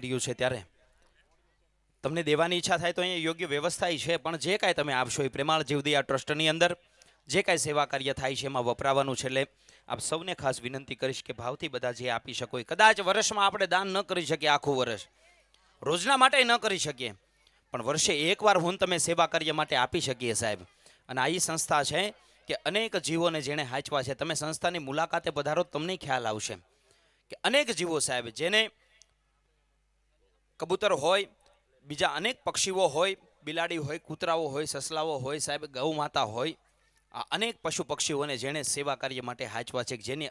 રહ્યું છે ત્યારે. તમને દેવાની ઈચ્છા થાય તો અહીંયા યોગ્ય વ્યવસ્થા છે, પણ જે કાંઈ તમે આપશો એ પ્રેમાળ જીવદયા ટ્રસ્ટની અંદર, જે કાંઈ સેવા કાર્ય થાય છે એમાં વપરાવાનું છે એટલે આપ સૌને ખાસ વિનંતી કરીશ કે ભાવથી બધા જે આપી શકો કદાચ વર્ષમાં આપણે દાન ન કરી શકીએ આખું વર્ષ. રોજના માટે ન કરી શકીએ, પણ વર્ષે એકવાર હું તમે સેવા કાર્ય માટે આપી શકીએ સાહેબ. અને આ સંસ્થા છે કે અનેક જીવોને જેણે હાચવા છે. તમે સંસ્થાની મુલાકાતે પધારો તમને ખ્યાલ આવશે. કે અનેક જીવો સાહેબ જેને કબૂતર હોય, બીજા અનેક પક્ષીઓ હોય, બિલાડી હોય, કૂતરાઓ હોય, સસલાઓ હોય, સાહેબ, ગૌ માતા હોય, આ અનેક પશુ પક્ષીઓને જેણે સેવા કાર્ય માટે હાચવા છે જેની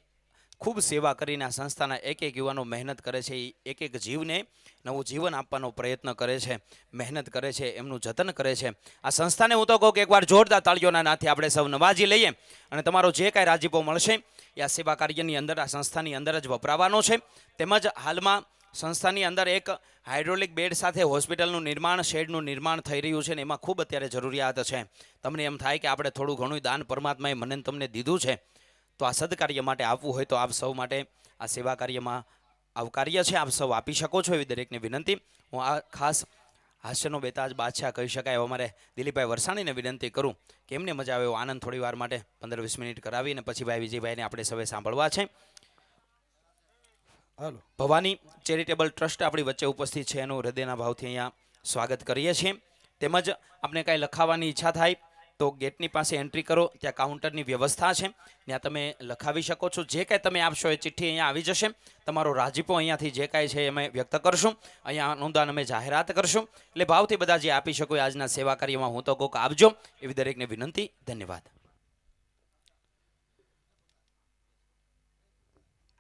ખૂબ સેવા કરીને આ સંસ્થાના એક એક યુવાનો મહેનત કરે છે એ એક એક જીવને નવું જીવન આપવાનો પ્રયત્ન કરે છે, મહેનત કરે છે, એમનું જતન કરે છે. આ સંસ્થાને હું તો કહું કે એકવાર જોરદાર તાળીઓના નાથી આપણે સૌ નવાજી લઈએ અને તમારો જે કાંઈ રાજીપો મળશે, એ આ સેવા કાર્યની અંદર, આ સંસ્થાની અંદર જ વપરાવાનો છે. તેમજ હાલમાં સંસ્થાની અંદર એક હાઇડ્રોલિક બેડ સાથે હોસ્પિટલનું નિર્માણ, શેડનું નિર્માણ થઈ રહ્યું છે ને એમાં ખૂબ અત્યારે જરૂરિયાત છે. તમને એમ થાય કે આપણે થોડું ઘણું દાન પરમાત્માએ મને તમને દીધું છે, તો આ સદકાર્ય માટે આપવું હોય તો આપ સૌ માટે આ સેવા કાર્યમાં આવકાર્ય છે. આપ સૌ આપી શકો છો એવી દરેકને વિનંતી. હું આ ખાસ હાસ્યનો બેતાજ બાદશાહ કહી શકાય એવા મારે દિલીપભાઈ વરસાણીને વિનંતી કરું કે એમને મજા આવે એવો આનંદ થોડી વાર માટે પંદર વીસ મિનિટ કરાવી અને પછી ભાઈ વિજયભાઈને આપણે સૌએ સાંભળવા છે. ભવાની ચેરિટેબલ ટ્રસ્ટ આપણી વચ્ચે ઉપસ્થિત છે. એનું હૃદયના ભાવથી અહીંયા સ્વાગત કરીએ છીએ. તેમજ આપણે કાંઈ લખાવવાની ઈચ્છા થાય તો ગેટની પાસે એન્ટ્રી કરો. ત્યાં કાઉન્ટરની વ્યવસ્થા છે. ત્યાં તમે લખાવી શકો છો. જે કાંઈ તમે આપશો એ ચિઠ્ઠી અહીંયા આવી જશે. તમારો રાજીપો અહીંયાથી જે કાંઈ છે અમે વ્યક્ત કરશું. અહીંયા અનુદાન અમે જાહેરાત કરશું. એટલે ભાવથી બધા જે આપી શકો આજના સેવા કાર્યમાં હું તો કોક આપજો. એવી દરેકને વિનંતી. ધન્યવાદ.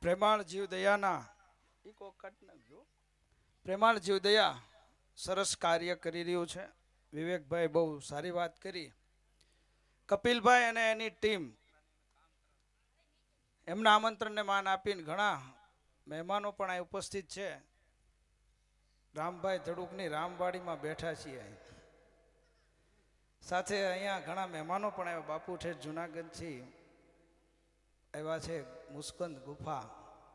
પ્રેમાળ જીવ દયાના પ્રેમાળ જીવ દયા સરસ કાર્ય કરી રહ્યું છે. વિવેકભાઈ બહુ સારી વાત કરી. કપિલભાઈ અને એની ટીમ એમના આમંત્રણને માન આપીને ઘણા મહેમાનો પણ અહીં ઉપસ્થિત છે. રામભાઈ ધડુકની રામવાડીમાં બેઠા છીએ અહીં. સાથે અહીંયા ઘણા મહેમાનો પણ આવ્યા. બાપુ ઠેઠ જુનાગઢથી એવા છે, મુસ્કંદ, ગુફા,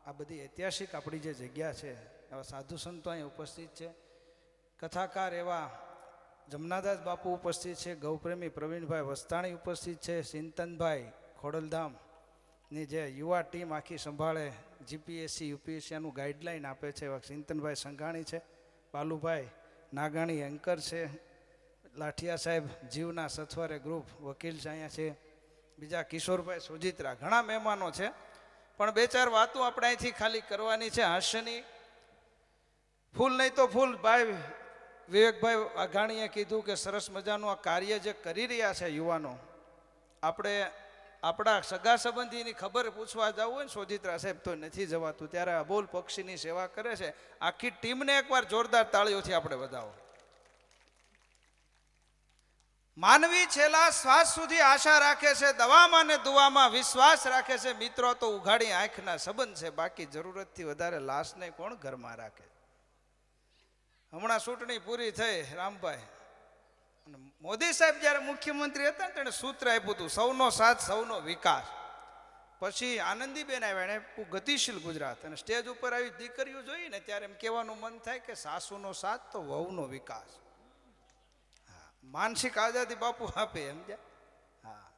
આ બધી ઐતિહાસિક આપણી જે જગ્યા છે, એવા સાધુ સંતો અહીં ઉપસ્થિત છે. કથાકાર એવા જમનાદાસ બાપુ ઉપસ્થિત છે, ગૌપ્રેમી પ્રવીણભાઈ વસ્તાણી ઉપસ્થિત છે ચિંતનભાઈ ખોડલધામની જે યુવા ટીમ આખી સંભાળે જીપીએસસી યુપીએસસીનું ગાઈડલાઈન આપે છે, એવા ચિંતનભાઈ સંઘાણી છે, બાલુભાઈ નાગાણી એન્કર છે, લાઠિયા સાહેબ જીવના સથવારે ગ્રુપ વકીલ અહીંયા છે. બીજા કિશોરભાઈ સુજિત્રા ઘણા મહેમાનો છે. પણ બે ચાર વાતો આપણે અહીંથી ખાલી કરવાની છે. હાસ્યની ફૂલ નહીં તો ફૂલ. ભાઈ વિવેકભાઈ વાઘાણીએ કીધું કે સરસ મજાનું આ કાર્ય જે કરી રહ્યા છે યુવાનો. આપણે આપણા સગા સંબંધીની ખબર પૂછવા જવું હોય ને સોજિત્રા સાહેબ તો નથી જવાતું. ત્યારે અબોલ પક્ષીની સેવા કરે છે. આખી ટીમને એકવાર જોરદાર તાળીઓથી આપણે વધાવો. માનવી છેલ્લા શ્વાસ સુધી આશા રાખે છે, દવામાં ને દુવામાં વિશ્વાસ રાખે છે. મિત્રો, તો ઉઘાડી આંખના સંબંધ છે. બાકી જરૂરતથી વધારે લાશને કોણ ઘરમાં રાખે? હમણાં ચૂંટણી પૂરી થઈ, રામભાઈ. મોદી સાહેબ જ્યારે મુખ્યમંત્રી હતા તેણે સૂત્ર આપ્યું હતું, સૌનો સાથ, સૌનો વિકાસ. પછી આનંદીબેન આવ્યા એણે ગતિશીલ ગુજરાત. અને સ્ટેજ ઉપર આવી દીકરીઓ જોઈ ને ત્યારે એમ કહેવાનું મન થાય કે સાસુનો સાથ તો વહુનો વિકાસ. માનસિક આઝાદી બાપુ આપે, સમજ્યા? હા.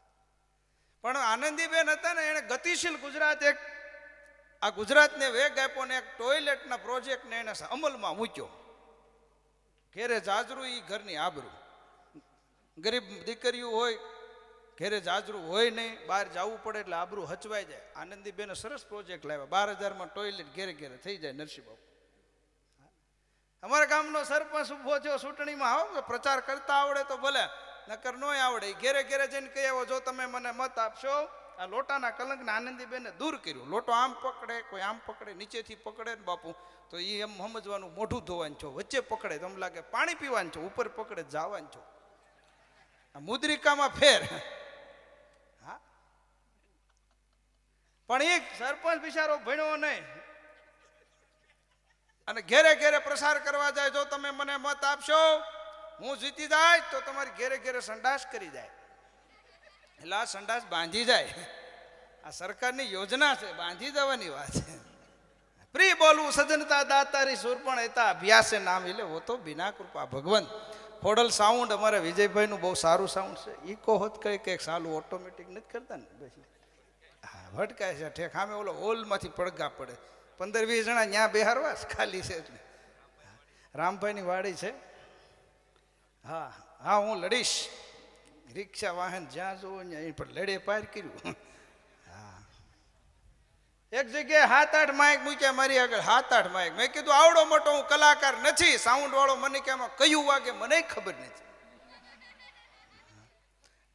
પણ આનંદીબેન હતા ને, એણે ગતિશીલ ગુજરાત એક, આ ગુજરાતને વેગ આપ્યો ને એક ટોયલેટના પ્રોજેક્ટને એને અમલમાં મૂક્યો. ઘેરે જાજરું એ ઘરની આબરું. ગરીબ દીકરીઓ હોય, ઘેરે જાજરું હોય નહીં, બહાર જવું પડે એટલે આબરૂ હચવાઈ જાય. આનંદીબેને સરસ પ્રોજેક્ટ લાવ્યા. બાર હજારમાં ટોયલેટ ઘેરે ઘેરે થઈ જાય નરસિંહ બાપુ. અમારા ગામનો સરપંચ ઊભો થયો ચૂંટણીમાં, આવો પ્રચાર કરતા આવડે તો ભલે, નકર ન આવડે. ઘેરે ઘેરે જઈને કહી આવો જો તમે મને મત આપશો, આ લોટાના કલંકને આનંદીબેને દૂર કર્યું. લોટો આમ પકડે, કોઈ આમ પકડે, નીચેથી પકડે ને બાપુ. તો એ એમ સમજવાનું મોઢું ધોવાનું છો, વચ્ચે પકડે તો એમ લાગે, પાણી પીવાનું છો, ઉપર પકડે, જવાનું છો. આ મુદ્રિકામાં ફેર. હા? પણ એક સરપંચ બિચારો ભણ્યો નહીં. અને ઘેરે ઘેરે પ્રસાર કરવા જાય, જો તમે મને મત આપશો, હું જીતી જાય, તો તમારી ઘેરે ઘેરે સંડાસ કરી જાય. એટલે આ સંડાસ બાંધી જાય. આ સરકારની યોજના છે, બાંધી દેવાની વાત છે. પ્રિય બોલવું સજનતા દાતારી, સુરપણ, એતા, અભ્યાસે નામ, એટલે હો તો બિના કૃપા ભગવંત ખોડલ સાઉન્ડ અમારે વિજયભાઈનું બહુ સારું સાઉન્ડ છે. ઈકો હોત કઈ કંઈક સાલું ઓટોમેટિક નથી કરતા ને. હા, ભટકાય છે, ઠેક. સામે ઓલો હોલમાંથી પડઘા પડે. પંદર વીસ જણા ત્યાં બેહારવા ખાલી છે એટલે. રામભાઈની વાડી છે. હા હા, હું લડીશ. રિક્ષા વાહન જ્યાં જુઓ ત્યાં પણ લડે પાર કર્યું. એક જગ્યાએ હાથ આઠ માઇક મૂક્યા મારી આગળ હાથ આઠ માઇક. મેં કીધું, આવડો મોટો હું કલાકાર નથી. સાઉન્ડ વાળો મને કે કયું વાગે, મને ખબર નથી.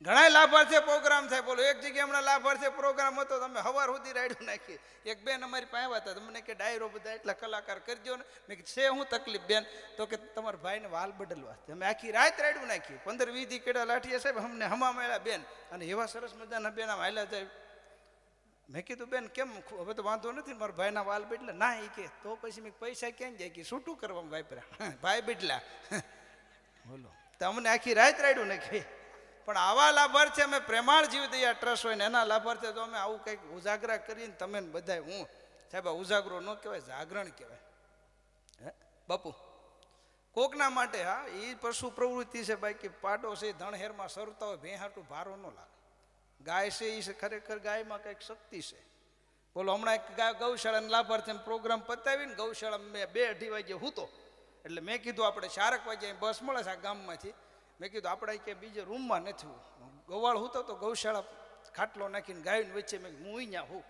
ઘણા લાભાર્થે પ્રોગ્રામ થાય. બોલો, એક જગ્યાએ હમણાં લાભાર્થી પ્રોગ્રામ હતો તમે હવાર સુધી રાડ્યું નાખી એક બેન અમારી પાસે આવ્યા હતા તમને કે, ડાયરો બધા એટલા કલાકાર કરજો ને. મેં છે હું તકલીફ, બેન. તો કે, તમારા ભાઈને વાલ બદલવા. અમે આખી રાત રાડ્યું નાખી પંદર વીસ દી કેડા લાઠીએ સાહેબ, અમને હમા મળ્યા બેન. અને એવા સરસ મજાના બેન આમ હાલ્યા જાય. મેં કીધું, બેન, કેમ હવે તો વાંધો નથી મારા ભાઈના વાલ બેટલા ના એ કે. તો પછી મેં પૈસા ક્યાં જાય? કે છૂટું કરવામાં વાપર્યા. ભાઈ બેટલા બોલો, તો અમને આખી રાત રાડ્યું નાખી પણ આવા લાભાર્થી અમે પ્રેમાળ જીવ દયા ટ્રસ્ટ હોય ને એના લાભાર્થી તો અમે આવું કંઈક ઉજાગરા કરીને તમે બધા હું. સાહેબ ઉજાગરો ન કહેવાય, જાગરણ કહેવાય. હે? બાપુ, કોકના માટે, હા, એ પશુ પ્રવૃત્તિ છે બાકી પાટો છે, ધણહેરમાં સરતા હોય, ભેહાટું ભારો ન લાગે. ગાય છે એ ખરેખર ગાયમાં કંઈક શક્તિ છે. બોલો, હમણાં એક ગૌશાળાના લાભાર્થી પ્રોગ્રામ પતાવીને ગૌશાળા મેં બે અઢી વાગે તો એટલે મેં કીધું, આપણે ચારક વાગે બસ મળે છે આ ગામમાંથી. મેં કીધું, આપણે કે બીજે રૂમમાં નથી ગોવાળ હૂતો તો ગૌશાળા ખાટલો નાખીને ગાયની વચ્ચે મેં હું અહીંયા હું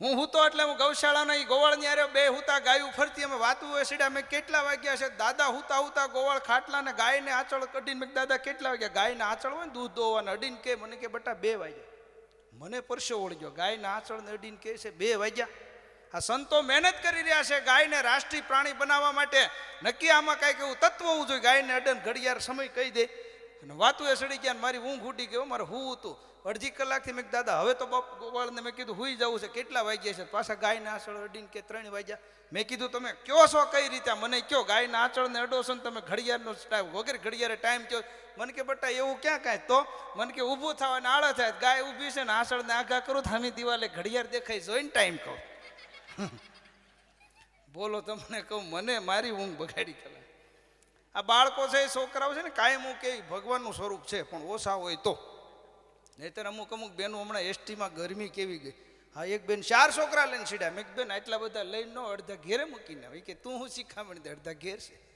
હું હૂતો એટલે હું ગૌશાળાના એ ગોવાળની અરે બે હુતા ગાયું ફરતી, અમે વાતું હોય સીડા મેં કેટલા વાગ્યા છે? દાદા હુતા હુતા ગોવાળ ખાટલા ને ગાયને આંચળ કઢીને મેં દાદા, કેટલા વાગ્યા? ગાયને આંચળ હોય ને દૂધ દોવાને? અડીને કે, મને કે બટા બે વાગ્યા. મને પરસો ઓળગ્યો ગાયના આંચળને અડીને કહે છે, બે વાગ્યા. આ સંતો મહેનત કરી રહ્યા છે ગાયને રાષ્ટ્રીય પ્રાણી બનાવવા માટે. નક્કી આમાં કાંઈક એવું તત્વ હોવું જોઈએ, ગાયને અડન ઘડિયાળ સમય કહી દે. અને વાતું એ સડી ગયા મારી ઊંઘ ઉઠી ગયો મારે હું હતું? અડધી કલાકથી મેં દાદા, હવે તો બાપ ગોપાળને મેં કીધું, હુઈ જવું છે, કેટલા વાગ્યા છે? પાછા ગાયના આંચળ અડીને કે ત્રણ વાગ્યા. મેં કીધું, તમે કયો છો, કઈ રીતે? મને કયો? ગાયના આંચળને અડો છો ને તમે ઘડિયાળનો ટાઈમ, વગેરે ઘડિયાળે ટાઈમ કયો? મને કે, બટા, એવું ક્યાં કાંઈ? તો? મને કે, ઊભું થવાને આળા થાય. ગાય ઊભી છે ને આંચળને આઘા કરું તો હામી દિવાલે ઘડિયાળ દેખાય, જોઈને ટાઈમ કહું. બોલો તમને કહું, મને મારી ઊંઘ બગાડી કલા આ બાળકો છે, એ છોકરાઓ છે ને, કાયમ હું કે ભગવાનનું સ્વરૂપ છે, પણ ઓછા હોય તો. નહીતર અમુક અમુક બહેનો હમણાં એસટીમાં ગરમી કેવી ગઈ. હા, એક બેન ચાર છોકરા લઈને સીડ્યા. મેં બેન, આટલા બધા લઈને નો અડધા ઘેરે મૂકીને આવી. કે, તું હું શીખામણ દે, અડધા ઘેર છે.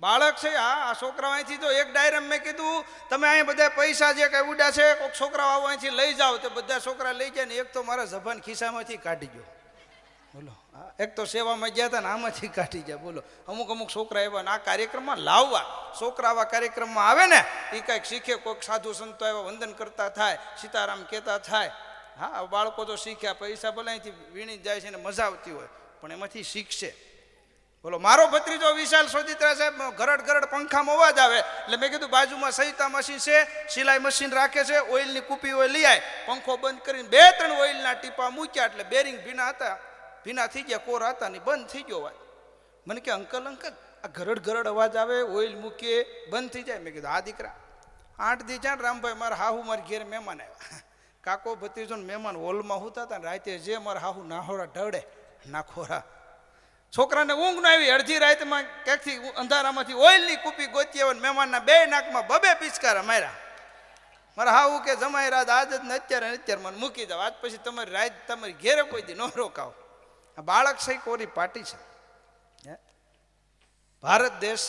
બાળક છે, હા, આ છોકરાઓ અહીંથી તો એક ડાયરામ મેં કીધું, તમે અહીંયા બધા પૈસા જે કાંઈ ઉડ્યા છે કોઈક છોકરાઓ આવો અહીંથી લઈ જાઓ. તો બધા છોકરા લઈ જાય ને, એક તો મારા જભાન ખિસ્સામાંથી કાઢી ગયો. બોલો. એક તો સેવામાં ગયા હતા ને આમાંથી કાઢી ગયા. બોલો. અમુક અમુક છોકરા એવા આ કાર્યક્રમમાં લાવવા. છોકરા આવા કાર્યક્રમમાં આવે ને એ કાંઈક શીખે, કોઈક સાધુ સંતો એવા વંદન કરતા થાય, સીતારામ કહેતા થાય. હા બાળકો તો શીખ્યા, પૈસા ભલે અહીંથી વીણી જાય છે ને મજા આવતી હોય, પણ એમાંથી શીખશે. બોલો, મારો ભત્રીજો વિશાલ સોજિત્રા સાહેબ ગરડ ઘરડ પંખામાં અવાજ આવે. એટલે મેં કીધું, બાજુમાં સહિતા મશીન છે, સિલાઈ મશીન રાખે છે, ઓઇલની કૂપી હોય લઈ આવે પંખો બંધ કરીને બે ત્રણ ઓઇલના ટીપા મૂક્યા, એટલે બેરિંગ ભીના હતા. ભીના થઈ ગયા, કોર હતા ને બંધ થઈ ગયો અવાજ. મને કે, અંકલ અંકલ, આ ગરડ ગરડ અવાજ આવે, ઓઇલ મૂકીએ, બંધ થઈ જાય. મેં કીધું, આ દીકરા, આઠ દી જાણ ને રામભાઈ મારા હાહુ મારી ઘેર મહેમાન આવ્યા. કાકો ભત્રીજો ને મહેમાન હોલમાં હોતા હતા ને રાતે જે મારા હાહુ નાહોરા ઢળે નાખોરા છોકરાને ઊંઘ ન આવી, અડધી રાતમાં ક્યાંકથી અંધારામાંથી ઓઇલની કૂપી ગોતી આવે મહેમાનના બે નાકમાં બબે પિચકારા માર્યા. મારા હાવું કે, જમાઈ રાત, આજ જ ને અત્યારે અત્યારે મને મૂકી જાવ આજ પછી તમારી રાત તમારી ઘેરે કોઈ દી ન રોકાવ આ બાળક છે કોરી પાટી છે? ભારત દેશ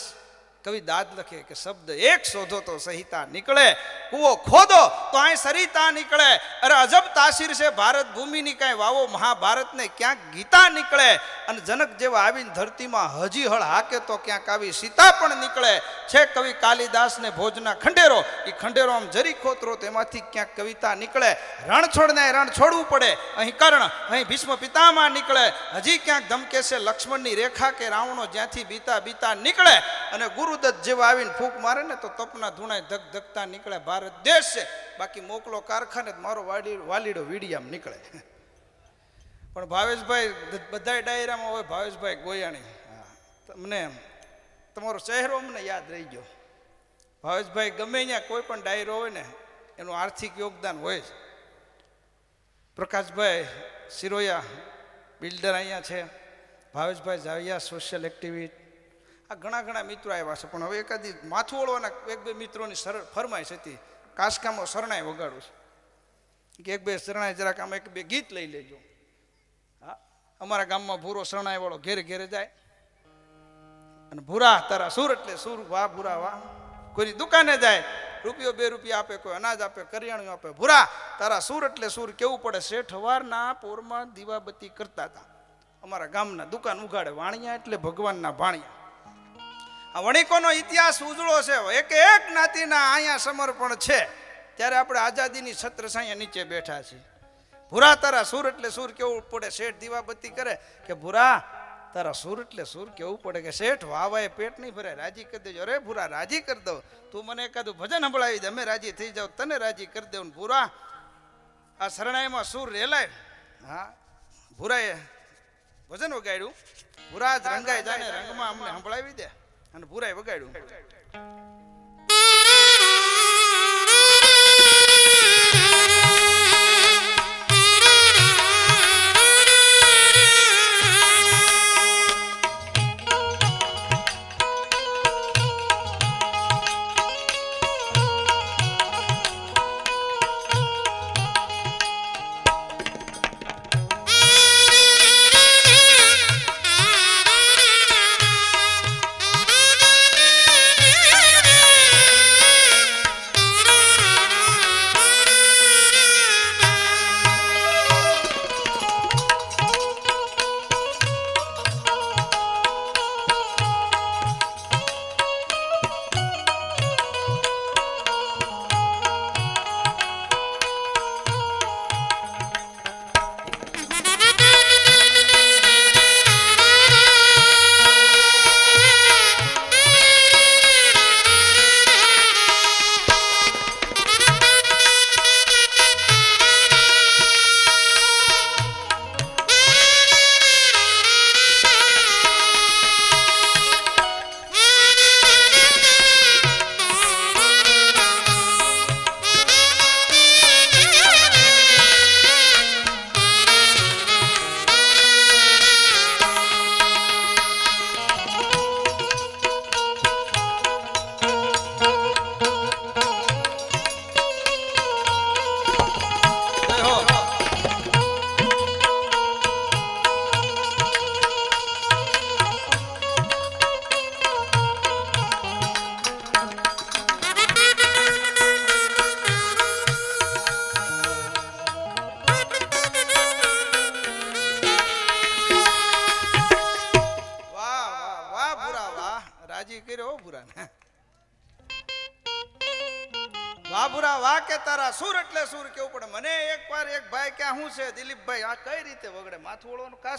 કવિ દાદ લખે કે શબ્દ એક શોધો તો સહિતા નીકળે કૂવો ખોદો, તો અહીં સરિતા નીકળે. અરે અજબ તાસીર છે, ભારત ભૂમિની કાંઈ વાવો મહાભારતને ક્યાંક ગીતા નીકળે. અને જનક જેવા આવીને ધરતીમાં હજી હળ હાકે તો ક્યાંક આવી સીતા પણ નીકળે. છે કવિ કાલિદાસને ભોજના ખંડેરો એ ખંડેરો આમ જરી ખોતરો, તેમાંથી ક્યાંક કવિતા નીકળે. રણ છોડને રણ છોડવું પડે. અહીં કર્ણ, અહીં ભીષ્મ પિતામાં નીકળે. હજી ક્યાંક ધમકે છે લક્ષ્મણની રેખા કે રાવણો જ્યાંથી બીતા બીતા નીકળે. અને ગુરુદત્ત જેવા આવીને ફૂંક મારે ને તો તપના ધૂણાય ધક ધકતા નીકળે. ભારત દેશ છે બાકી મોકલો કારખાને મારો વાડી વાલીડો વીડિયામ નીકળે. પણ ભાવેશભાઈ બધા ડાયરામાં હોય ભાવેશભાઈ ગોયાણી. તમને તમારો ચહેરો અમને યાદ રહી ગયો. ભાવેશભાઈ ગમે ત્યાં કોઈ પણ ડાયરો હોય ને, એનું આર્થિક યોગદાન હોય જ. પ્રકાશભાઈ સિરોયા બિલ્ડર અહીંયા છે. ભાવેશભાઈ જાવિયા સોશિયલ એક્ટિવિટ આ ઘણા ઘણા મિત્રો આવ્યા છે, પણ હવે એકાદી માથું ઓળવાના એક બે મિત્રોની સરળ ફરમાઈશ હતી. કાસકામાં શરણાઈ વગાડું છું. કે એક બે શરણાઈ જરાક આમાં એક બે ગીત લઈ લેજો. હા, અમારા ગામમાં ભૂરો શરણાઈ વાળો ઘેરે ઘેરે જાય. અને ભૂરા તારા સુર એટલે સુર, વાહ, ભૂરા, વાહ. કોઈની દુકાને જાય, રૂપિયો બે રૂપિયા આપે, કોઈ અનાજ આપે, કરિયાણું આપે. ભૂરા તારા સુર એટલે સુર, કેવું પડે? શેઠ વારના પોરમાં દીવાબત્તી કરતા હતા. અમારા ગામના દુકાન ઉગાડે વાણિયા એટલે ભગવાનના ભાણિયા. આ વણિકોનો ઇતિહાસ ઉજળો છે એક એક જ્ઞાતિના અહીંયા સમર્પણ છે. ત્યારે આપણે આઝાદીની છત્રછાયા નીચે બેઠા છીએ ભૂરા તારા સુર એટલે સુર કેવું પડે? શેઠ દીવાબત્તી કરે કે ભૂરા તારા સુર એટલે સુર કેવું પડે કે શેઠ વાવાએ પેટ નહીં ભરાય રાજી કરી દેજો. અરે ભૂરા રાજી કરી દો તું મને એકાદું ભજન સંભળાવી દે. અમે રાજી થઈ જાવ તને રાજી કરી દઉં. ને ભૂરા આ શરણાઈમાં સુર રેલાય. હા ભૂરાએ ભજન વગાડ્યું. ભૂરા રંગાઈ જાને. રંગમાં અમને સંભળાવી દે. અને ભૂરાએ વગાડ્યું.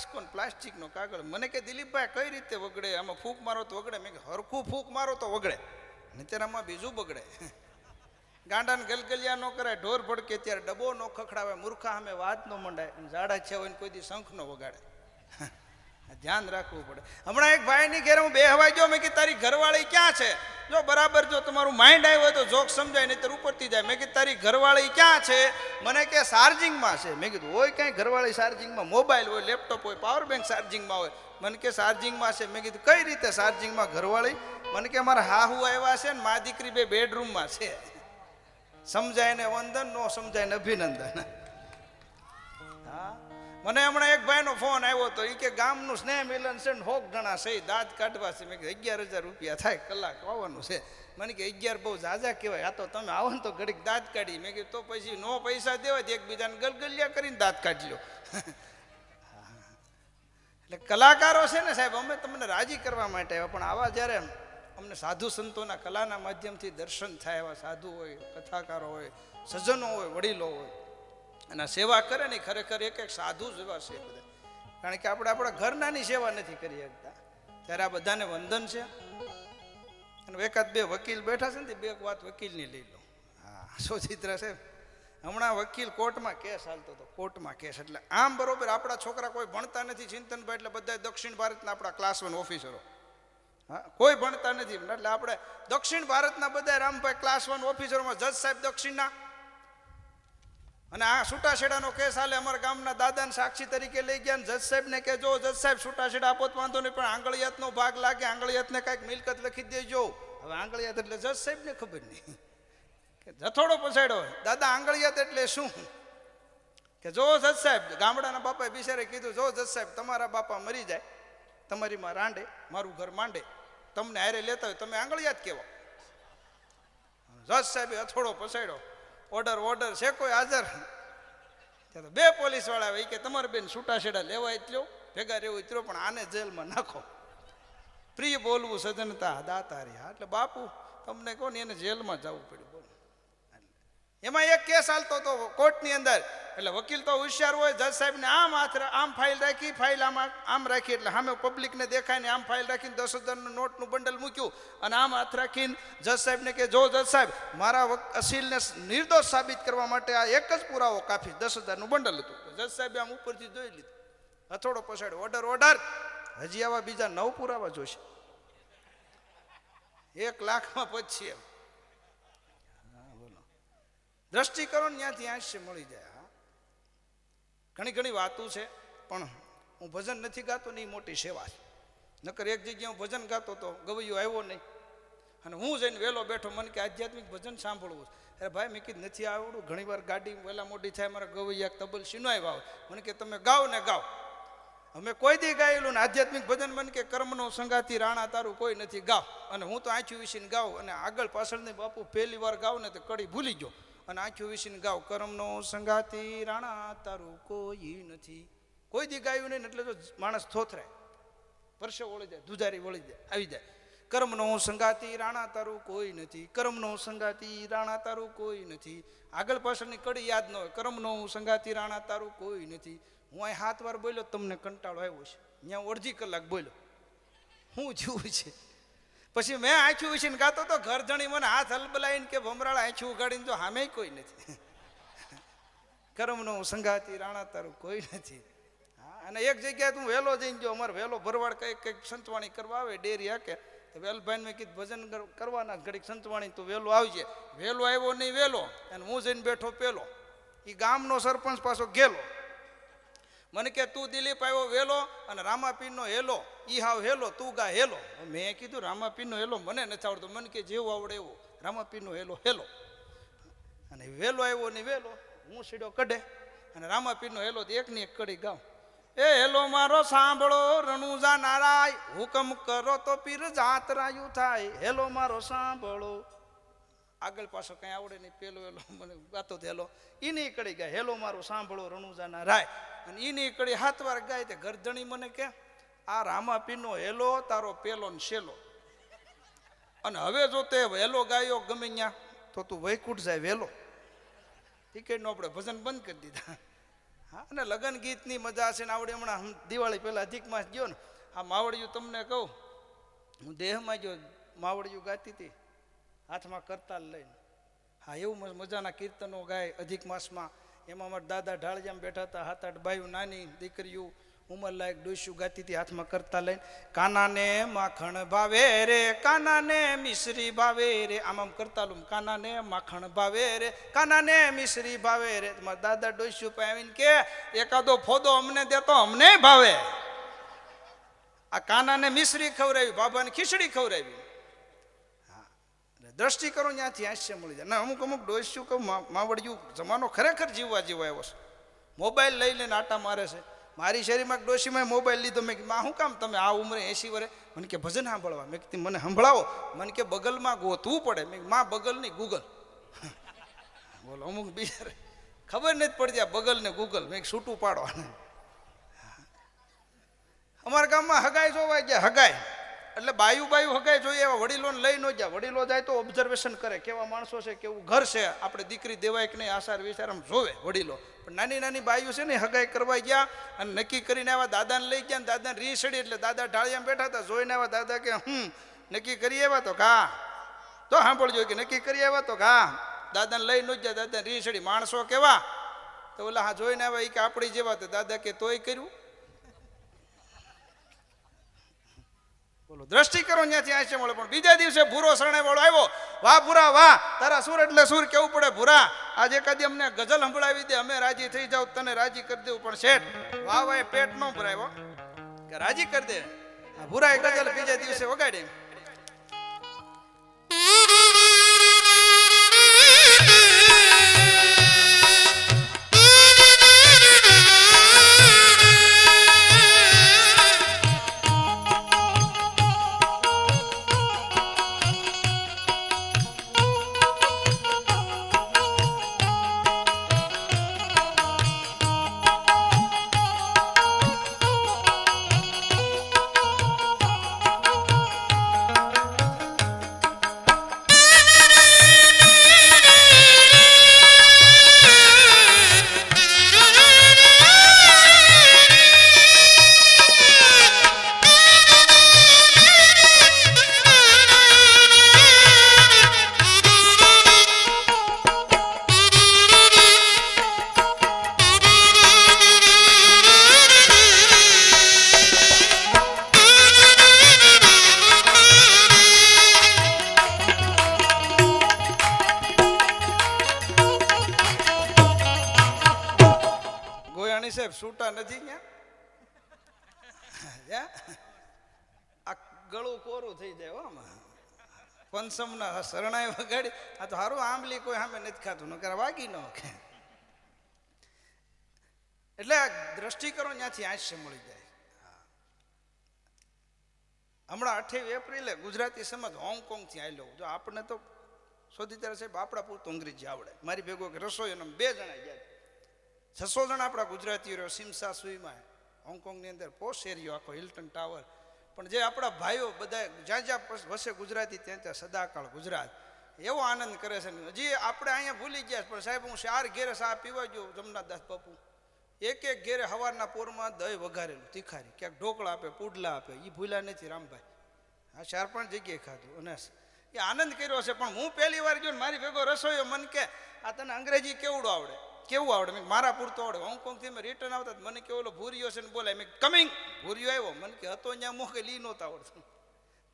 કાસ્કો ને પ્લાસ્ટિકનો કાગળ. મને કે, દિલીપભાઈ, કઈ રીતે વગડે? આમાં ફૂંક મારો તો વગડે. મેં કે હરખું ફૂંક મારો તો વગડે. નહીતર આમાં બીજું બગડે. ગાંડાને ગલગલિયા ન કરાય, ઢોર ભડકે ત્યારે ડબો નો ખખડાવે, મૂર્ખા સામે વાત ન મંડાય ઝાડા છે હોય કોઈ દી શંખ ન વગાડે. ધ્યાન રાખવું પડે. હમણાં એક ભાઈની ઘેર હું બે હવાઈ જો મેં કે તારી ઘરવાળી ક્યાં છે? જો, બરાબર, જો તમારું માઇન્ડ આવ્યું હોય તો જોક સમજાય નહીં તો ઉપરથી જાય. મેં કીધું, તારી ઘરવાળી ક્યાં છે? મને કે ચાર્જિંગમાં છે. મેં કીધું હોય કાંઈ ઘરવાળી ચાર્જિંગમાં મોબાઈલ હોય લેપટોપ હોય પાવર બેંક ચાર્જિંગમાં હોય. મને કે ચાર્જિંગમાં છે. મેં કીધું, કઈ રીતે ચાર્જિંગમાં ઘરવાળી? મને કે મારા હાહુ આવ્યા છે ને, મા દીકરી બે બેડરૂમમાં છે. સમજાય ને વંદન, નો સમજાય ને અભિનંદન. હા? મને હમણાં એક ભાઈનો ફોન આવ્યો તો એ કે ગામનું સ્નેહ મિલન છે ને હોક ઘણા છે દાંત કાઢવા છે. મેં કે અગિયાર હજાર રૂપિયા થાય, કલાક આવવાનું છે. મને કે, અગિયાર બહુ ઝાઝા કહેવાય. આ તો તમે આવો ને તો ઘડીક દાંત કાઢી. મેં કીધું, તો પછી નો પૈસા દેવાય એકબીજાને ગલગલિયા કરીને દાંત કાઢી લો એટલે કલાકારો છે ને સાહેબ, અમે તમને રાજી કરવા માટે આવ્યા, પણ આવા જ્યારે અમને સાધુ સંતોના કલાના માધ્યમથી દર્શન થાય, એવા સાધુ હોય, કથાકારો હોય સજ્જનો હોય, વડીલો હોય અને સેવા કરે ને ખરેખર એક એક સાધુ જેવા છે બધા. કારણ કે આપણે આપણા ઘરનાની સેવા નથી કરી શકતા. ત્યારે આ બધાને વંદન છે. અને એકાદ બે વકીલ બેઠા છે ને તે બે એક વાત વકીલની લઈ લો. હા સોચિત્ર છે? હમણાં વકીલ કોર્ટમાં કેસ હાલતો હતો. કોર્ટમાં કેસ. એટલે આમ બરોબર આપણા છોકરા કોઈ ભણતા નથી ચિંતનભાઈ, એટલે બધા દક્ષિણ ભારતના આપણા ક્લાસ વન ઓફિસરો હા, કોઈ ભણતા નથી. એટલે આપણે દક્ષિણ ભારતના બધા રામભાઈ ક્લાસ વન ઓફિસરોમાં જજ સાહેબ દક્ષિણના. અને આ છૂટાછેડાનો કેસ હાલે અમારા ગામના દાદાને સાક્ષી તરીકે લઈ ગયા જજ સાહેબને કે જો જજ સાહેબ છૂટાછેડા આપો વાંધો નહીં, પણ આંગળિયાતનો ભાગ લાગે, આંગળિયાતને કાંઈક મિલકત લખી દેજો. હવે આંગળિયાત એટલે જજ સાહેબને ખબર નહીં. કે જથોડો પછાડ્યો દાદા, આંગળિયાત એટલે શું? કે જો જજ સાહેબ, ગામડાના બાપાએ બિચારે કીધું, જો જજ સાહેબ, તમારા બાપા મરી જાય, તમારી માં રાંડે, મારું ઘર માંડે, તમને હારે લેતા હોય, તમે આંગળિયાત કહેવા જજ સાહેબે અથોડો પછાડ્યો. ઓર્ડર ઓર્ડર છે કોઈ હાજર? ત્યારે બે પોલીસવાળા આવે કે તમારે બેન છૂટાછેડા લેવાય જ લ્યો, ભેગા રહેવું લ્યો પણ આને જેલમાં નાખો. પ્રિય બોલવું સજનતા દાતારી હા, એટલે બાપુ, તમને કહો ને એને જેલમાં જવું પડ્યું બોલો. એમાં એક કેસ હાલતો હતો, કોર્ટની અંદર. એટલે વકીલ તો હોશિયાર હોય, જજ સાહેબને આમ હાથ આમ ફાઇલ રાખી ફાઇલ આમ આમ રાખી, એટલે સામે પબ્લિકને દેખાય ને આમ ફાઇલ રાખીને દસ હજારનું નોટનું બંડલ મૂક્યું અને આમ હાથ રાખીને જજ સાહેબને કે જો જજ સાહેબ, મારા અસીલને નિર્દોષ સાબિત કરવા માટે આ એક જ પુરાવો કાફી દસ હજારનું બંડલ હતું. જજ સાહેબે આમ ઉપરથી જોઈ લીધું. હથોડો પછાડ્યો. ઓર્ડર ઓર્ડર હજી આવા બીજા નવ પુરાવા જોશે. એક લાખમાં પછી એમ. દ્રષ્ટિ કરો ને ત્યાંથી આશ્ય મળી જાય. ઘણી ઘણી વાતો છે, પણ હું ભજન નથી ગાતો ને એ મોટી સેવા છે. નકર એક જગ્યાએ હું ભજન ગાતો તો ગવૈયો આવ્યો નહીં. અને હું જઈને વહેલો બેઠો મને કે આધ્યાત્મિક ભજન સાંભળવું અરે ભાઈ, મેં કીધું નથી આવડું. ઘણી વાર ગાડી વહેલા મોટી થાય, મારા ગવૈયા તબલ સિનોય વાવ. મને કે તમે ગાઓ ને ગાઓ અમે કોઈ દી ગાયેલું ને આધ્યાત્મિક ભજન મને કે કર્મનો સંગાતી રાણા તારું કોઈ નથી, ગાવ. અને હું તો આંચું વિશીને ગાઉં. અને આગળ પાછળની બાપુ પહેલી વાર ગાવ ને તો કડી ભૂલી ગયો. અને આંખ્યું વિશીને ગાવ, કરમનો સંગાતી, રાણા, તારું કોઈ નથી. કોઈ દી ગાયું નહીં એટલે જો માણસ થોથરાય પરસે વળી જાય દુધારી વળી જાય, આવી જાય. કર્મનો સંગાતી, રાણા, તારું કોઈ નથી. કર્મનો સંગાતી, રાણા, તારું કોઈ નથી. આગળ પાછળની કડી યાદ ન હોય. કર્મનો સંગાતી, રાણા, તારું કોઈ નથી. હું અહીં હાથ વાર બોલ્યો, તમને કંટાળો આવ્યો છે. ત્યાં અડધી કલાક બોલ્યો. હું જીવું છે. પછી મેં આંખ્યું વિશે ગાતો તો ઘર જણી મને હાથ હલબલાઈને કે ભમરાળા આંખ્યું ઉગાડીને જો હામે કોઈ નથી. કર્મનો સંગાતી, રાણા તારું કોઈ નથી. હા, અને એક જગ્યાએ તું વહેલો જઈને જો અમારે વહેલો ભરવાડ કંઈક કંઈક સંતવાણી કરવા આવે, ડેરી હાકે, તો વેલભાઈને મેં કીધું, ભજન કરવાના ઘડીક સંતવાણી, તું વહેલો આવજે. વહેલો આવ્યો નહીં, વહેલો. અને હું જઈને બેઠો પેલો. એ ગામનો સરપંચ પાછો ગેલો. મને કે, તું દિલીપ આવ્યો વહેલો અને રામાપીરનો હેલો. ઈ હાવ હેલો, તું ગા હેલો. મેં કીધું રામાપીનો હેલો, મને નથી આવડતો. મને કે જેવું આવડે એવો. રામાપીનો હેલો હેલો. અને વેલો આવ્યો ને વેલો, હું સીડો કઢે. અને રામાપીનો હેલો તો એકની એક કડી ગાઉં. એ હેલો મારો, સાંભળો, રણુજા નારાય, હુકમ કરો તો પીર જાતરાયું થાય. હેલો મારો, સાંભળો. આગળ પાછો કઈ આવડે નહીં, પેલો હેલો, મને ગાતો હેલો. ઈની કડી ગાય. હેલો મારો, સાંભળો રણુજાના રાય અને ઈની કડી હાથ વાર ગાય, તે ગરધણી મને કે આ રામાપીનો હેલો, તારો પેલો ને શેલો અને હવે જો તે વહેલો ગાયો ગમે ત્યાં તો તું વૈકુંઠ જાય વહેલો. ટિકિટનો આપણે ભજન બંધ કરી દીધા. હા, અને લગ્ન ગીતની મજા છે ને આવડે હમણાં હમ, દિવાળી પહેલાં અધિક માસ ગયો ને. આ માવડિયું તમને કહું, હું દેહમાં ગયો, માવડિયું ગાતી હતી, હાથમાં કરતાલ લઈને. હા, એવું મજ- મજાના કીર્તનો ગાય અધિક માસમાં. એમાં અમારા દાદા ઢાળજામ બેઠા હતા હાથ આઠ બાયું નાની, દીકરીઓ ઉંમર લાયક ડોસ્યું ગાતી હતી હાથમાં કરતા લઈને, કાનાને માખણ ભાવે રે, કાનાને મિશ્રી ભાવે રે. આમ આમ કરતા લું કાનાને માખણ ભાવે રે, કાનાને મિશ્રી ભાવે રે. મારા દાદા ડોસ્યું પાવીને કે, એકાદો ફોદો અમને દેતો અમને ભાવે. આ કાનાને મિશ્રી ખવડાવી, બાબાને ખીચડી ખવડાવી. દ્રષ્ટિ કરો, ત્યાંથી હાસ્ય મળી જાય. ના, અમુક અમુક ડોસ્યું કહું માવડિયું જમાનો ખરેખર જીવવા જીવવા આવ્યો છે. મોબાઈલ લઈ લઈને આટા મારે છે. મારી શેરીમાં ડોશીમાં મોબાઈલ લીધો. મેં કે માં શું કામ તમે આ ઉંમરે એસી વરે મને કે, ભજન સાંભળવા. મેં કીધું, મને સંભળાવો. મને કે, બગલમાં ગોતવું પડે. મેં માં, બગલ નહીં, ગૂગલ. બોલો, અમુક બીજા ખબર નથી પડતી આ બગલ ને ગૂગલ. મેં છૂટું પાડવાનું અમારા ગામમાં હગાઈ જોવા ગયા, હગાઈ. એટલે બાયું બાયું હગાઈ જોઈએ એવા વડીલોને લઈ ન જાય. વડીલો જાય તો ઓબ્ઝર્વેશન કરે. કેવા માણસો છે, કેવું ઘર છે, આપણે દીકરી દેવાય કે નહીં આસાર વિચાર આમ જોવે વડીલો. પણ નાની નાની બાયુ છે ને હગાઈ કરવા ગયા અને નક્કી કરીને આવ્યા દાદાને લઈ ગયા દાદાને રીસડી એટલે દાદા ઢાળિયામાં બેઠા હતા. જોઈને આવ્યા દાદા કે, હમ, નક્કી કરી આવ્યા તો કા તો સાંભળજો કે નક્કી કરી આવ્યા તો કા દાદાને લઈ ન જાય દાદાને રીસડી માણસો કેવા? તો ઓલા હા જોઈને આવ્યા એ કે આપણી જેવા તો દાદા કે તોય કર્યું. બોલો. દ્રષ્ટિ કરો ત્યાંથી આંચે મળે. પણ બીજા દિવસે ભૂરો શરણે વાળો આવ્યો. વાહ ભૂરા, વાહ, તારા સુર એટલે સુર કેવું પડે ભૂરા? આજે કદી અમને ગઝલ સંભળાવી દે. અમે રાજી થઈ જાવ તને રાજી કરી દેવું. પણ શેઠ, વાહ વાહ પેટ ન ભરાયો કે રાજી કરી દે. આ ભૂરાય ગઝલ બીજા દિવસે વગાડી. ખાતું નકર વાગી ન કે એટલે દ્રષ્ટિ કરો ત્યાંથી આશ્ય મળી જાય. હમણાં અઠ્યાવીસ એપ્રિલે ગુજરાતી સમાજ હોંગકોંગથી આવેલો જો આપણને તો શોધી ત્યારે સાહેબ આપણા પૂરતું અંગ્રેજી આવડે. મારી ભેગો કે રસોઈ અને બે જણા ગયા. છસો જણા આપણા ગુજરાતીઓ રહ્યો સિમસા સુઈમાં. હોંગકોંગની અંદર પોસ્ટ એરિયો આખો હિલ્ટન ટાવર. પણ જે આપણા ભાઈઓ બધા જ્યાં જ્યાં વસે ગુજરાતી, ત્યાં ત્યાં સદાકાળ ગુજરાત. એવો આનંદ કરે છે હજી આપણે અહીંયા ભૂલી ગયા પણ સાહેબ હું ચાર ઘેરે સા પીવા ગયો, જમનાદાસ બાપુ. એક એક ઘેરે હવારના પોરમાં દહીં વઘારેલું, તીખારી. ક્યાંક ઢોકળા આપે, પુડલા આપે એ ભૂલ્યા નથી રામભાઈ. હા ચાર પાંચ જગ્યાએ ખાધું અને એ આનંદ કર્યો છે, પણ હું પહેલી વાર ગયો મારી ભેગો રસોઈયો મન કે, આ તને અંગ્રેજી કેવડું આવડે? કેવું આવડે? મેં મારા પૂરતો આવડે. હોંગકોંગથી મેં રિટર્ન આવતા મને કે, ઓલો ભૂરિયો છે ને, બોલાય. મેં કમિંગ. ભૂરિયો આવ્યો. મને કે, હતો ત્યાં મોકે લી નહોતા આવડતું.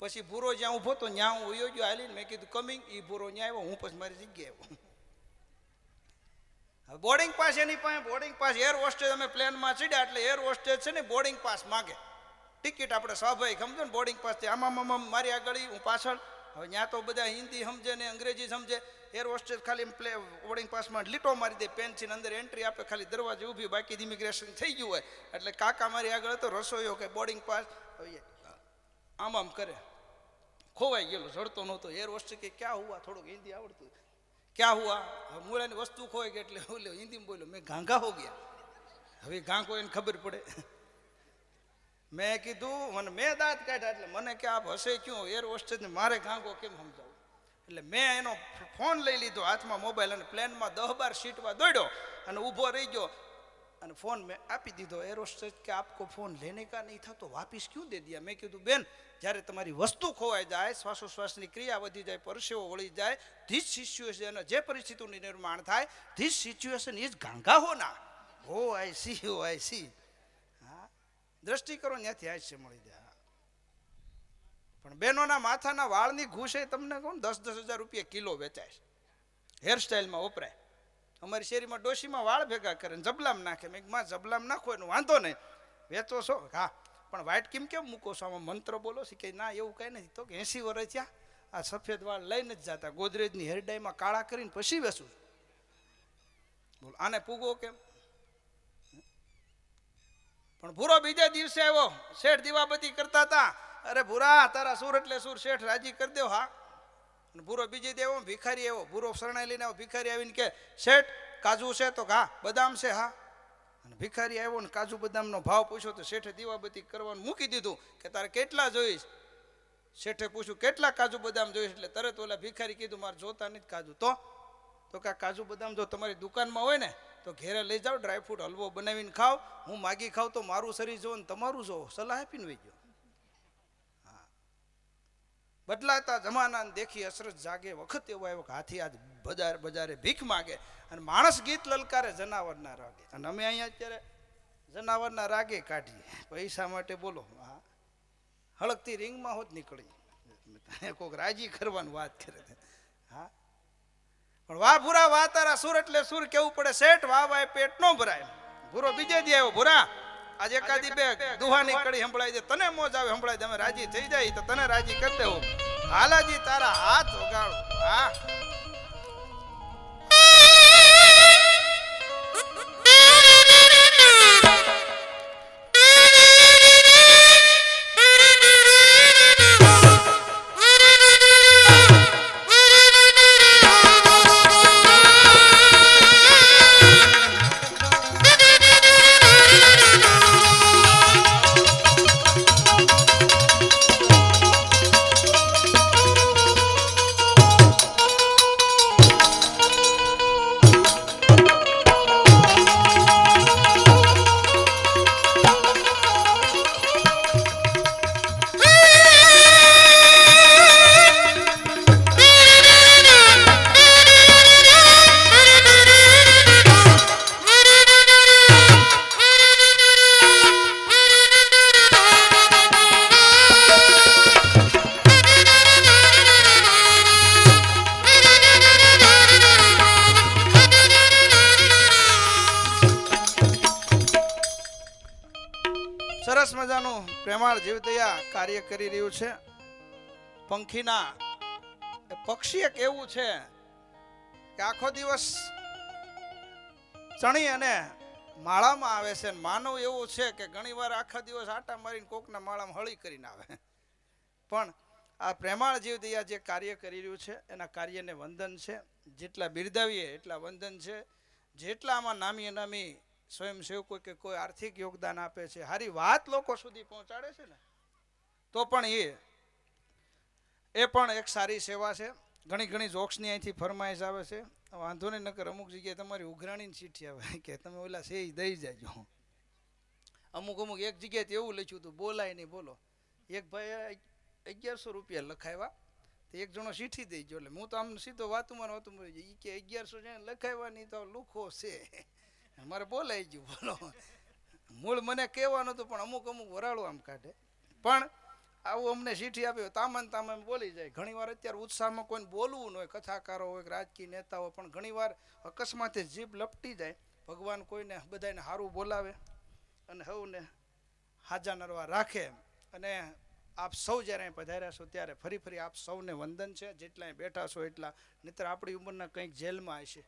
પછી ભૂરો જ્યાં ઊભો તો ત્યાં હું ઉયો ગયો હાલીને. મેં કીધું, કમિંગ. એ ભૂરો ત્યાં આવ્યો, હું પછી મારી જગ્યાએ આવ્યો. બોર્ડિંગ પાસ એની પાસે બોર્ડિંગ પાસ એર હોસ્ટેજ અમે પ્લેનમાં ચડ્યા, એટલે એર હોસ્ટેજ છે ને બોર્ડિંગ પાસ માગે. ટિકિટ આપણે સ્વાભાવિક, સમજો ને બોર્ડિંગ પાસ આમાં આમાં મારી આગળ હું પાછળ. હવે ત્યાં તો બધા હિન્દી સમજે ને અંગ્રેજી સમજે. એર હોસ્ટેજ ખાલી પ્લે બોર્ડિંગ પાસમાં લીટો મારી દે પેન્સિલ અંદર એન્ટ્રી આપે, ખાલી દરવાજે ઊભી, બાકી ઇમિગ્રેશન થઈ ગયું હોય. એટલે કાકા મારી આગળ હતો, રસોઈયો કે બોર્ડિંગ પાસ આમ આમ કરે. ખોવાઈ ગયેલો, જડતો નહોતો. એર વસ્તુ કે ક્યાં હુઆ? થોડુંક હિન્દી આવડતું ક્યાં હુઆ? મૂળાની વસ્તુ ખોવાઈ ગઈ એટલે બોલ્યો હિન્દીમાં બોલ્યો, મેં ઘાંઘા હો ગયા. હવે ઘાંઘો એને ખબર પડે. મેં કીધું, મને મેં દાંત કાઢ્યા એટલે મને કે આપ હશે ક્યું? એર હોસ્ટેજ મારે ઘાંઘો કેમ સમજાવું? એટલે મેં એનો ફોન લઈ લીધો, હાથમાં મોબાઈલ અને પ્લેનમાં દહ બાર સીટમાં દોડ્યો અને ઊભો રહી ગયો. અને ફોન મેં આપી દીધો. એર કે આપકો ફોન લેને કા નહીં થતો વાપિસ ક્યું દે દિયા? મેં કીધું, બેન, જ્યારે તમારી વસ્તુ ખોવાઈ જાય, શ્વાસોશ્વાસની ક્રિયા વધી જાય, પરસેવો વળી જાય ધીસ સિચ્યુએશન જે પરિસ્થિતિનું નિર્માણ થાય ધીસ સિચ્યુએશન ઇઝ ગાંગા હો ના હો આઈ સી હો આઈ સી હા દ્રષ્ટિ કરો ત્યાંથી હાસ્ય મળી જાય પણ બહેનોના માથાના વાળની ઘૂસે તમને કહું દસ દસ હજાર રૂપિયા કિલો વેચાય છે. હેરસ્ટાઈલમાં વપરાય. અમારી શેરીમાં ડોશીમાં વાળ ભેગા કરે જબલામ નાખે. મેં માં, જબલામ નાખો એનો, વાંધો નહીં. વેચો છો? હા. પણ વ્હાઈટ કેમ કેમ મૂકો છો? આમાં મંત્ર બોલો છે? કે, ના, એવું કંઈ નથી. તો કે એંસી વર્ષ આ સફેદ વાળ લઈને જ જતા. ગોદરેજની હેરડાઈમાં કાળા કરીને પછી બેસું બોલ, આને પૂગો કેમ? પણ ભૂરો બીજા દિવસે આવ્યો. શેઠ દીવાબતી કરતા હતા. અરે ભૂરા, તારા સુર એટલે સુર, શેઠ રાજી કરી દેવો હા. અને ભૂરો બીજી દેવો ભિખારી આવ્યો ભૂરો શરણાઈ લઈને આવો, ભિખારી આવીને કે, શેઠ, કાજુ છે તો હા બદામ છે, હા. અને ભિખારી આવ્યો ને કાજુ બદામનો ભાવ પૂછ્યો તો શેઠે દીવાબત્તી કરવાનું મૂકી દીધું કે, તારે કેટલા જોઈશ? શેઠે પૂછ્યું, કેટલા કાજુ બદામ જોઈશ? એટલે તરત ઓલા ભિખારી કીધું, મારે જોતા નથી કાજુ. તો તો કે કાજુ બદામ જો તમારી દુકાનમાં હોય ને, તો ઘેરે લઈ જાઓ, ડ્રાયફ્રૂટ હલવો બનાવીને ખાઓ. હું માગી ખાવ તો મારું શરીર જોવો ને તમારું જોવો. સલાહ આપીને વહી ગયો. બદલાતા જમાનાને દેખી અસરત જાગે. વખત એવો આવ્યો કે હાથી આજ બજાર બજારે ભીખ માગે અને માણસ ગીત લલકારે જનાવરના રાગે. અને અમે અહીંયા અત્યારે જનાવરના રાગે કાઢીએ. પૈસા માટે બોલો. હા. હળકતી રિંગમાં હોત નીકળી. કોઈક રાજી કરવાની વાત કરે હા. પણ વાહ ભૂરા, વાહ તારા સુર એટલે સુર કેવું પડે? શેઠ વાહ વાય પેટ નો ભરાય. ભૂરો બીજે દે આવ્યો, ભૂરા. આજે એકાદી બે દુહાની કડી સંભળાય છે. તને મોજ આવે સંભળાય તમે રાજી થઈ જાય તો તને રાજી કરી દેવું. હાલાજી તારા હાથ ઉગાડો હા. જીવદયા કાર્ય કરી રહ્યું છે. પંખીના પક્ષી એક એવું છે કે આખો દિવસ ચણી અને માળામાં આવે છે. માનવ એવું છે કે ઘણીવાર આખા દિવસ આટા મારીને કોકના માળામાં હળી કરીને આવે. પણ આ પ્રેમાળ જીવદયા જે કાર્ય કરી રહ્યું છે, એના કાર્યને વંદન છે. જેટલા બિરદાવીએ એટલા વંદન છે. જેટલા આમાં નામી નામી સ્વયંસેવકો કે કોઈ આર્થિક યોગદાન આપે છે, હારી વાત લોકો સુધી પહોંચાડે છે ને, તો પણ એ એ પણ એક સારી સેવા છે. ઘણી ઘણી જોક્સની અહીંથી ફરમાઈશ આવે છે. વાંધો નહીં, નકર અમુક જગ્યાએ તમારી ઉઘરાણીની ચીઠી આવે. કે તમે ઓલા ઈ દઈ જાજો. અમુક અમુક એક જગ્યાએ એવું લખ્યું હતું, બોલાય નહીં, બોલો. એક ભાઈ અગિયારસો રૂપિયા લખાવ્યા. તો એક જણો ચીઠી દઈ ગયો. એટલે હું તો આમ સીધો વાતું મારું રહી કે અગિયારસો છે લખાવ્યા નહીં તો લુખો છે. મારે બોલાઈ ગયું, બોલો. મૂળ મને કહેવાનું હતું, પણ અમુક અમુક વરાળું આમ કાઢે. પણ આવું અમને ચીઠી આપ્યો તામન તામન બોલી જાય. ઘણીવાર અત્યારે ઉત્સાહમાં કોઈને બોલવું ન હોય, કથાકારો હોય કે રાજકીય નેતાઓ પણ ઘણીવાર અકસ્માતે જીભ લપટી જાય. ભગવાન કોઈને બધાને સારું બોલાવે અને સૌને હાજા નરવા રાખે અને આપ સૌ જ્યારે પધાર્યા છો, ત્યારે ફરી ફરી આપ સૌને વંદન છે. જેટલા બેઠા છો એટલા. નહીતર આપણી ઉંમરના કંઈક જેલમાં હે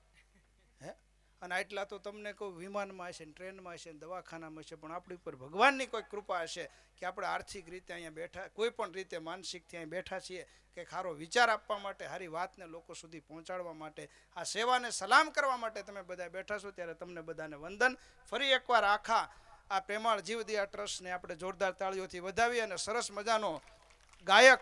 અને આટલા તો તમને કોઈ વિમાનમાં હશે ને ટ્રેનમાં હશે ને દવાખાનામાં હશે, પણ આપણી ઉપર ભગવાનની કોઈ કૃપા હશે કે આપણે આર્થિક રીતે અહીંયા બેઠા, કોઈ પણ રીતે માનસિકથી અહીં બેઠા છીએ કે ખારો વિચાર આપવા માટે સારી વાતને લોકો સુધી પહોંચાડવા માટે, આ સેવાને સલામ કરવા માટે તમે બધા બેઠા છો, ત્યારે તમને બધાને વંદન. ફરી એકવાર આખા આ પ્રેમાળ જીવદિયા ટ્રસ્ટને આપણે જોરદાર તાળીઓથી વધાવી અને સરસ મજાનો ગાયક,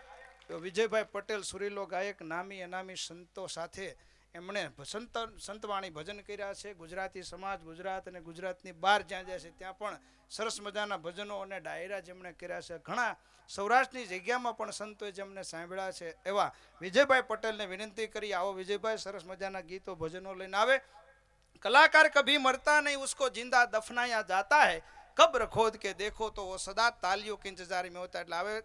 વિજયભાઈ પટેલ, સુરીલો ગાયક, નામી અનામી સંતો સાથે એમણે સંત સંતવાણી ભજન કર્યા છે. ગુજરાતી સમાજ, ગુજરાત અને ગુજરાતની બહાર જ્યાં જાય છે ત્યાં પણ સરસ મજાના ભજનો અને ડાયરા જેમણે કર્યા છે. ઘણા સૌરાષ્ટ્રની જગ્યામાં પણ સંતોએ જેમને સાંભળ્યા છે એવા વિજયભાઈ પટેલને વિનંતી કરી, આવો વિજયભાઈ, સરસ મજાના ગીતો, ભજનો લઈને આવે. કલાકાર કભી મરતા નહીં, ઉસકો જિંદા દફનાયા જાતા હૈ. કબ્ર ખોદ કે દેખો તો વો સદા તાલીઓ કે ઇંતજારી મેં હોતા એટલે આવે